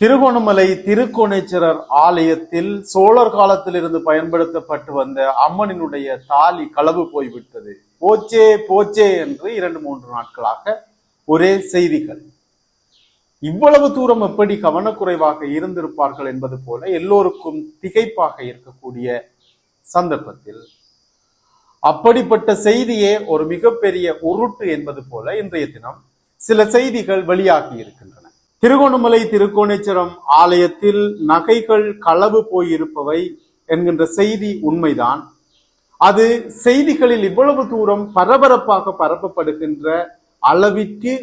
திருகோணமலை திருக்கோணேச்சரர் ஆலயத்தில் சோழர் காலத்திலிருந்து பயன்படுத்தப்பட்டு வந்த அம்மனினுடைய தாலி களவு போய்விட்டது. போச்சே போச்சே என்று இரண்டு மூன்று நாட்களாக ஒரே செய்திகள். இவ்வளவு தூரம் எப்படி கவனக்குறைவாக இருந்திருப்பார்கள் என்பது போல எல்லோருக்கும் திகைப்பாக இருக்கக்கூடிய சந்தர்ப்பத்தில் அப்படிப்பட்ட செய்தியே ஒரு மிகப்பெரிய உருட்டு என்பது போல இன்றைய தினம் சில செய்திகள் வெளியாகி இருக்கின்றன. திருகோணமலை திருக்கோணேச்சரம் ஆலயத்தில் நகைகள் களவு போயிருப்பவை என்கின்ற செய்தி உண்மைதான். அது செய்திகளில் இவ்வளவு தூரம் பரபரப்பாக பரப்பப்படுகின்ற அளவிற்கு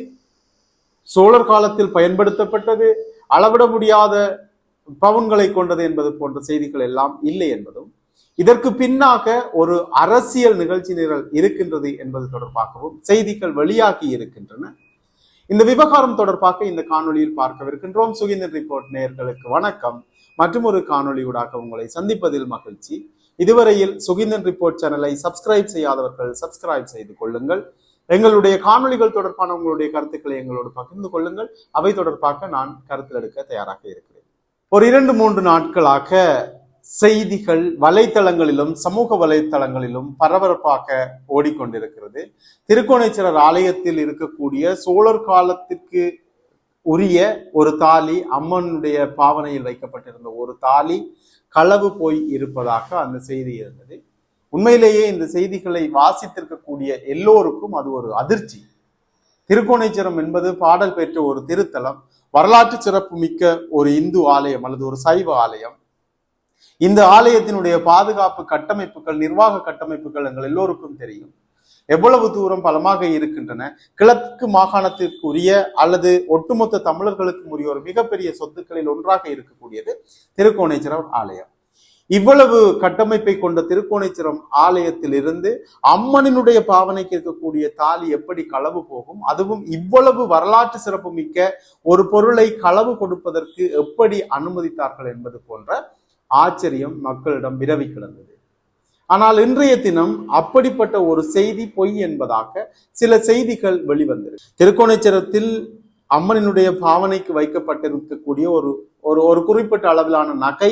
சோழர் காலத்தில் பயன்படுத்தப்பட்டது அளவிட முடியாத பவுன்களை கொண்டது என்பது போன்ற செய்திகள் எல்லாம் இல்லை என்பதும் இதற்கு பின்னாக ஒரு அரசியல் நிகழ்ச்சி நிரல் இருக்கின்றது என்பது தொடர்பாகவும் செய்திகள் வெளியாகி இருக்கின்றன. இந்த விவகாரம் தொடர்பாக இந்த காணொளியில் பார்க்கவிருக்கின்றோம். சுகிந்தன் ரிப்போர்ட் நேர்களுக்கு வணக்கம். மற்றும் ஒரு காணொளியூடாக உங்களை சந்திப்பதில் மகிழ்ச்சி. இதுவரையில் சுகிந்தன் ரிப்போர்ட் சேனலை சப்ஸ்கிரைப் செய்யாதவர்கள் சப்ஸ்கிரைப் செய்து கொள்ளுங்கள். எங்களுடைய காணொளிகள் தொடர்பான உங்களுடைய கருத்துக்களை எங்களோடு பகிர்ந்து கொள்ளுங்கள். அவை தொடர்பாக நான் கருத்தில் எடுக்க தயாராக இருக்கிறேன். ஒரு இரண்டு மூன்று நாட்களாக செய்திகள் வலைத்தளங்களிலும் சமூக வலைத்தளங்களிலும் பரபரப்பாக ஓடிக்கொண்டிருக்கிறது. திருக்கோணேச்சரர் ஆலயத்தில் இருக்கக்கூடிய சோழர் காலத்திற்கு உரிய ஒரு தாலி அம்மனுடைய பாவனையில் வைக்கப்பட்டிருந்த ஒரு தாலி களவு போய் இருப்பதாக அந்த செய்தி இருந்தது. உண்மையிலேயே இந்த செய்திகளை வாசித்திருக்கக்கூடிய எல்லோருக்கும் அது ஒரு அதிர்ச்சி. திருக்கோணேச்சரம் என்பது பாடல் பெற்ற ஒரு திருத்தலம் வரலாற்று சிறப்பு மிக்க ஒரு இந்து ஆலயம் அல்லது ஒரு சைவ ஆலயம். இந்த ஆலயத்தினுடைய பாதுகாப்பு கட்டமைப்புகள் நிர்வாக கட்டமைப்புகள் எங்கள் எல்லோருக்கும் தெரியும். எவ்வளவு தூரம் பலமாக இருக்கின்றன. கிழக்கு மாகாணத்திற்குரிய அல்லது ஒட்டுமொத்த தமிழர்களுக்கும் உரிய ஒரு மிகப்பெரிய சொத்துக்களில் ஒன்றாக இருக்கக்கூடியது திருக்கோணேஸ்வரம் ஆலயம். இவ்வளவு கட்டமைப்பை கொண்ட திருக்கோணேஸ்வரம் ஆலயத்திலிருந்து அம்மனினுடைய பாவனைக்கு இருக்கக்கூடிய தாலி எப்படி களவு போகும்? அதுவும் இவ்வளவு வரலாற்று சிறப்புமிக்க ஒரு பொருளை களவு கொடுப்பதற்கு எப்படி அனுமதித்தார்கள் என்பது போன்ற ஆச்சரியம் மக்களிடம் விரவி கிடந்தது. ஆனால் இன்றைய தினம் அப்படிப்பட்ட ஒரு செய்தி பொய் என்பதாக சில செய்திகள் வெளிவந்தது திருக்கோணேச்சரத்தில் அம்மனினுடைய பாவனைக்கு வைக்கப்பட்டிருக்கக்கூடிய ஒரு ஒரு ஒரு குறிப்பிட்ட அளவிலான நகை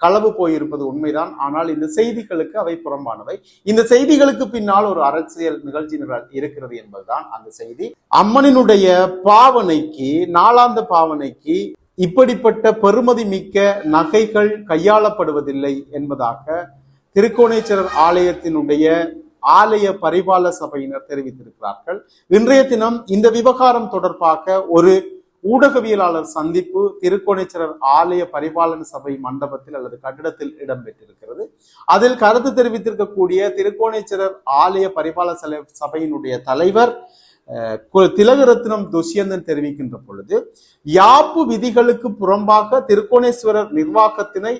களவு போயிருப்பது உண்மைதான். ஆனால் இந்த செய்திகளுக்கு அவை புறம்பானவை. இந்த செய்திகளுக்கு பின்னால் ஒரு அரசியல் நிகழ்ச்சி இருக்கிறது என்பதுதான் அந்த செய்தி. அம்மனினுடைய பாவனைக்கு நாளாந்த பாவனைக்கு இப்படிப்பட்ட பெருமதி மிக்க நகைகள் கையாளப்படுவதில்லை என்பதாக திருக்கோணேஸ்வரர் ஆலயத்தினுடைய ஆலய பரிபால சபையினர் தெரிவித்திருக்கிறார்கள். இன்றைய தினம் இந்த விவகாரம் தொடர்பாக ஒரு ஊடகவியலாளர் சந்திப்பு திருக்கோணேஸ்வரர் ஆலய பரிபாலன சபை மண்டபத்தில் அல்லது கட்டிடத்தில் இடம்பெற்றிருக்கிறது. அதில் கருத்து தெரிவித்திருக்கக்கூடிய திருக்கோணேஸ்வரர் ஆலய பரிபால சபையினுடைய தலைவர் திலகரத்னம் துஷ்யந்தன் தெரிவிக்கின்ற பொழுது யாப்பு விதிகளுக்கு புறம்பாக திருக்கோணேஸ்வரர் நிர்வாகத்தினை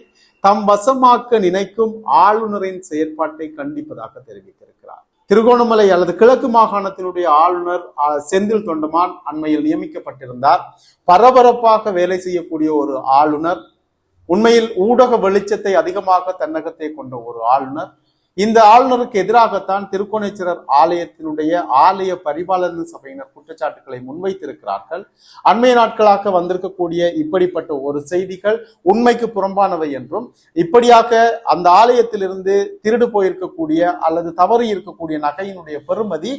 தம் வசமாக்க நினைக்கும் ஆளுநரின் செயற்பாட்டை கண்டிப்பதாக தெரிவித்திருக்கிறார். திருகோணமலை அல்லது கிழக்கு மாகாணத்தினுடைய ஆளுநர் செந்தில் தொண்டமான் அண்மையில் நியமிக்கப்பட்டிருந்தார். பரபரப்பாக வேலை செய்யக்கூடிய ஒரு ஆளுநர் உண்மையில் ஊடக வெளிச்சத்தை அதிகமாக தன்னகத்தை கொண்ட ஒரு ஆளுநர் இந்த ஆளுநருக்கு எதிராகத்தான் திருக்கோணேஸ்வரர் ஆலயத்தினுடைய ஆலய பரிபாலன சபையினர் குற்றச்சாட்டுகளை முன்வைத்திருக்கிறார்கள். அண்மைய நாட்களாக வந்திருக்கக்கூடிய இப்படிப்பட்ட ஒரு செய்திகள் உண்மைக்கு புறம்பானவை என்றும் இப்படியாக அந்த ஆலயத்திலிருந்து திருடு போயிருக்கக்கூடிய அல்லது தவறு இருக்கக்கூடிய நகையினுடைய பெருமதி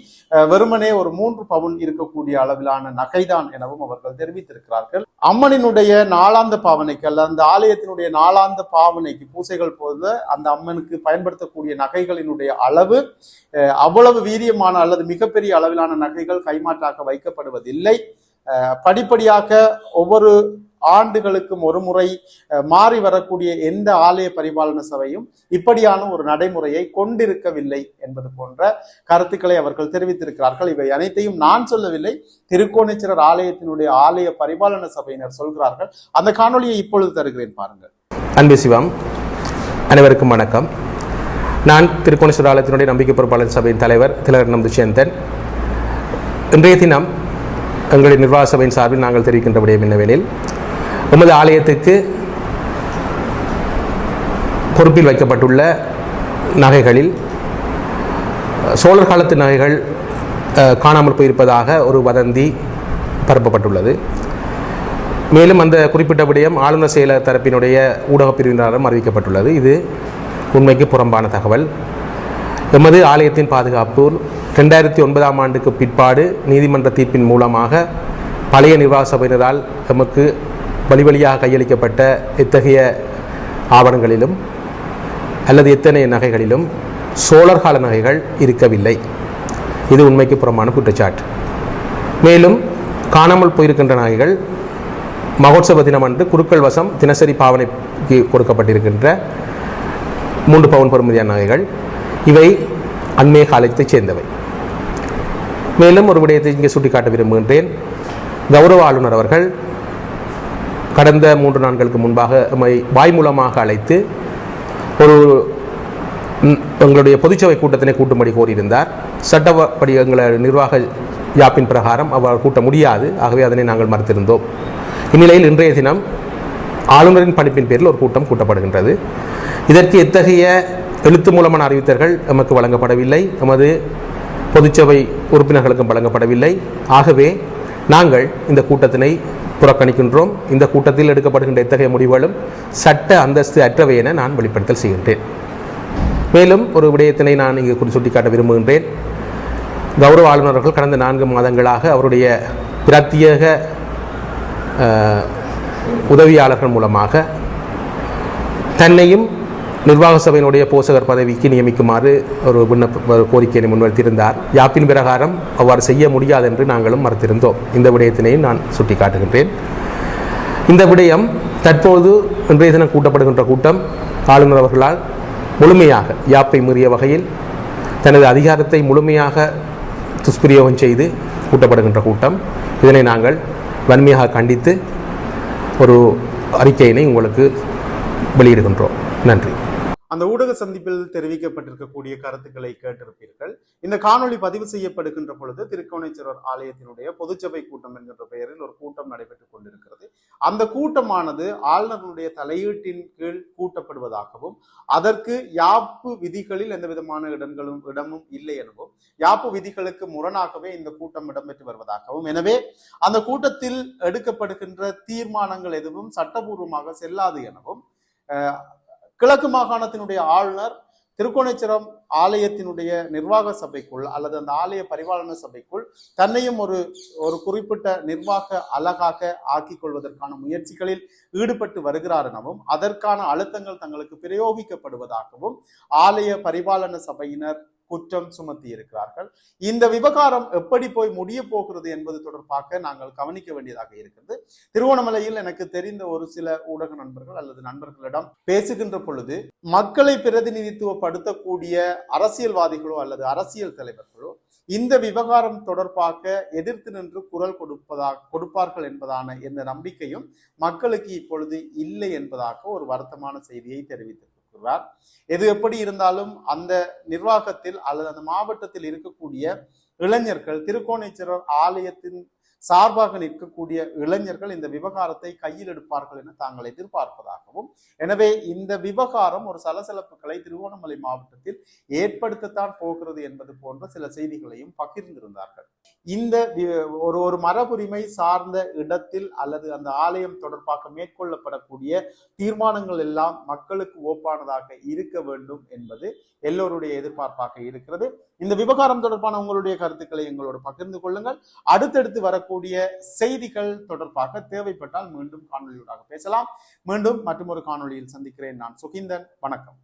வெறுமனே ஒரு மூன்று பவுன் இருக்கக்கூடிய அளவிலான நகைதான் எனவும் அவர்கள் தெரிவித்திருக்கிறார்கள். அம்மனினுடைய நாளாந்த பாவனைக்கு அல்ல அந்த ஆலயத்தினுடைய நாளாந்த பாவனைக்கு பூசைகள் போது அந்த அம்மனுக்கு பயன்படுத்தக்கூடிய நகைகளினுடைய அளவு அவ்வளவு வீரியமான அல்லது மிகப்பெரிய அளவிலான நகைகள் கைமாற்றாக வைக்கப்படுவதில்லை. படிப்படியாக ஒவ்வொரு ஆண்டுகளுக்கும் ஒரு முறை மாறி வரக்கூடிய எந்த ஆலய பரிபாலன சபையும் இப்படியான ஒரு நடைமுறையை கொண்டிருக்கவில்லை என்பது போன்ற கருத்துக்களை அவர்கள் தெரிவித்திருக்கிறார்கள். இவை அனைத்தையும் நான் சொல்லவில்லை. திருக்கோணேஸ்வரர் ஆலயத்தினுடைய ஆலய பரிபாலன சபையினர் சொல்கிறார்கள். அந்த காணொலியை இப்பொழுது தருகிறேன் பாருங்கள். அன்பு சிவம் அனைவருக்கும் வணக்கம். நான் திருக்கோணேஸ்வர ஆலயத்தினுடைய நம்பிக்கை பொறுப்பாளர் சபையின் தலைவர் திலகர் துஷ்யந்தன் இன்றைய தினம் எங்களுடைய நிர்வாக சபையின் சார்பில் நாங்கள் தெரிவிக்கின்ற விடயம் என்னவெனில் எமது ஆலயத்துக்கு பொறுப்பில் வைக்கப்பட்டுள்ள நகைகளில் சோழர் காலத்து நகைகள் காணாமல் போயிருப்பதாக ஒரு வதந்தி பரப்பப்பட்டுள்ளது. மேலும் அந்த குறிப்பிட்ட விடயம் ஆளுநர் செயலர் தரப்பினுடைய ஊடகப் பிரிவினராலும் அறிவிக்கப்பட்டுள்ளது. இது உண்மைக்கு புறம்பான தகவல். எமது ஆலயத்தின் பாதுகாப்பு ரெண்டாயிரத்தி ஒன்பதாம் ஆண்டுக்கு பிற்பாடு நீதிமன்ற தீர்ப்பின் மூலமாக பழைய நிர்வாக சபையினரால் எமக்கு வழி வழியாக கையளிக்கப்பட்ட இத்தகைய ஆவணங்களிலும் அல்லது எத்தனை நகைகளிலும் சோழர் கால நகைகள் இருக்கவில்லை. இது உண்மைக்கு புறமான குற்றச்சாட்டு. மேலும் காணாமல் போயிருக்கின்ற நகைகள் மகோத்சவ தினம் அன்று குருக்கள் வசம் தினசரி பாவனைக்கு கொடுக்கப்பட்டிருக்கின்ற மூன்று பவுன் பொறுமதியான நகைகள். இவை அண்மைய காலத்தைச் சேர்ந்தவை. மேலும் ஒரு விடயத்தை இங்கே சுட்டிக்காட்ட விரும்புகின்றேன். கௌரவ ஆளுநர் அவர்கள் கடந்த மூன்று நாட்களுக்கு முன்பாக வாய் மூலமாக அழைத்து ஒரு எங்களுடைய பொதுச்சபை கூட்டத்தினை கூட்டும்படி கோரியிருந்தார். சட்டப்படி எங்களை நிர்வாக யாப்பின் பிரகாரம் அவர் கூட்ட முடியாது. ஆகவே அதனை நாங்கள் மறுத்திருந்தோம். இந்நிலையில் இன்றைய தினம் ஆளுநரின் பணிப்பின் பேரில் ஒரு கூட்டம் கூட்டப்படுகின்றது. இதற்கு எத்தகைய எழுத்து மூலமான அறிவித்தல்கள் எமக்கு வழங்கப்படவில்லை. எமது பொதுச்சபை உறுப்பினர்களுக்கும் வழங்கப்படவில்லை. ஆகவே நாங்கள் இந்த கூட்டத்தினை புறக்கணிக்கின்றோம். இந்த கூட்டத்தில் எடுக்கப்படுகின்ற எத்தகைய முடிவுகளும் சட்ட அந்தஸ்து அற்றவை என நான் வெளிப்படுத்தல் செய்கின்றேன். மேலும் ஒரு விடயத்தினை நான் இங்கு குறி சுட்டிக்காட்ட விரும்புகின்றேன். கௌரவ ஆளுநர்கள் கடந்த நான்கு மாதங்களாக அவருடைய பிரத்யேக உதவியாளர்கள் மூலமாக தன்னையும் நிர்வாக சபையினுடைய போசகர் பதவிக்கு நியமிக்குமாறு ஒரு விண்ணப்ப கோரிக்கையை முன்வைத்திருந்தார். யாப்பின் பிரகாரம் அவ்வாறு செய்ய முடியாது என்று நாங்களும் மறுத்திருந்தோம். இந்த விடயத்தினையும் நான் சுட்டிக்காட்டுகின்றேன். இந்த விடயம் தற்போது இன்றைய தினம் கூட்டப்படுகின்ற கூட்டம் ஆளுநர் அவர்களால் முழுமையாக யாப்பை மீறிய வகையில் தனது அதிகாரத்தை முழுமையாக துஷ்பிரயோகம் செய்து கூட்டப்படுகின்ற கூட்டம். இதனை நாங்கள் வன்மையாக கண்டித்து ஒரு அறிக்கையினை உங்களுக்கு வெளியிடுகின்றோம். நன்றி. அந்த ஊடக சந்திப்பில் தெரிவிக்கப்பட்டிருக்கக்கூடிய கருத்துக்களை கேட்டிருப்பீர்கள். இந்த காணொளி பதிவு செய்யப்படுகின்ற பொழுது திருக்கோணேஸ்வரர் ஆலயத்தினுடைய பொதுச்சபை கூட்டம் என்கின்ற பெயரில் ஒரு கூட்டம் நடைபெற்றுக் கொண்டிருக்கிறது. அந்த கூட்டமானது ஆளுநர்களுடைய தலையீட்டின் கீழ் கூட்டப்படுவதாகவும் அதற்கு யாப்பு விதிகளில் எந்த விதமான இடங்களும் இடமும் இல்லை எனவும் யாப்பு விதிகளுக்கு முரணாகவே இந்த கூட்டம் இடம்பெற்று வருவதாகவும் எனவே அந்த கூட்டத்தில் எடுக்கப்படுகின்ற தீர்மானங்கள் எதுவும் சட்டபூர்வமாக செல்லாது எனவும் கிழக்கு மாகாணத்தினுடைய ஆளுநர் திருக்கோணேச்சரம் ஆலயத்தினுடைய நிர்வாக சபைக்குள் அல்லது அந்த ஆலய பரிபாலன சபைக்குள் தன்னையும் ஒரு ஒரு குறிப்பிட்ட நிர்வாக அழகாக ஆக்கிக் கொள்வதற்கான முயற்சிகளில் ஈடுபட்டு வருகிறார் எனவும் அதற்கான அழுத்தங்கள் தங்களுக்கு பிரயோகிக்கப்படுவதாகவும் ஆலய பரிபாலன சபையினர் குற்றம் சுமத்தி இருக்கிறார்கள். இந்த விவகாரம் எப்படி போய் முடிய போகிறது என்பது தொடர்பாக நாங்கள் கவனிக்க வேண்டியதாக இருக்கிறது. திருவோணமலையில் எனக்கு தெரிந்த ஒரு சில ஊடக நண்பர்கள் அல்லது நண்பர்களிடம் பேசுகின்ற பொழுது மக்களை பிரதிநிதித்துவப்படுத்தக்கூடிய அரசியல்வாதிகளோ அல்லது அரசியல் தலைவர்களோ இந்த விவகாரம் தொடர்பாக எதிர்த்து நின்று குரல் கொடுப்பதா கொடுப்பார்கள் என்பதான எந்த நம்பிக்கையும் மக்களுக்கு இப்பொழுது இல்லை என்பதாக ஒரு வருத்தமான செய்தியை தெரிவித்திருக்கிறார் எது எப்படி இருந்தாலும் அந்த நிர்வாகத்தில் அல்லது அந்த மாவட்டத்தில் இருக்கக்கூடிய இளைஞர்கள் திருக்கோணேஸ்வரர் ஆலயத்தின் சார்பாக நிற்கக்கூடிய இளைஞர்கள் இந்த விவகாரத்தை கையில் எடுப்பார்கள் என தாங்கள் எதிர்பார்ப்பதாகவும் எனவே இந்த விவகாரம் ஒரு சலசலப்புகளை திருவோணமலை மாவட்டத்தில் ஏற்படுத்தத்தான் போகிறது என்பது போன்ற சில செய்திகளையும் பகிர்ந்திருந்தார்கள். இந்த ஒரு ஒரு மரபுரிமை சார்ந்த இடத்தில் அல்லது அந்த ஆலயம் தொடர்பாக மேற்கொள்ளப்படக்கூடிய தீர்மானங்கள் எல்லாம் மக்களுக்கு ஓப்பானதாக இருக்க வேண்டும் என்பது எல்லோருடைய எதிர்பார்ப்பாக இருக்கிறது. இந்த விவகாரம் தொடர்பான உங்களுடைய கருத்துக்களை எங்களோடு பகிர்ந்து கொள்ளுங்கள். அடுத்தடுத்து வரக்கூடிய செய்திகள் தொடர்பாக தேவைப்பட்டால் மீண்டும் காணொலியூடாக பேசலாம். மீண்டும் மற்றொரு காணொளியில் சந்திக்கிறேன் நான் சுகிந்தன். வணக்கம்.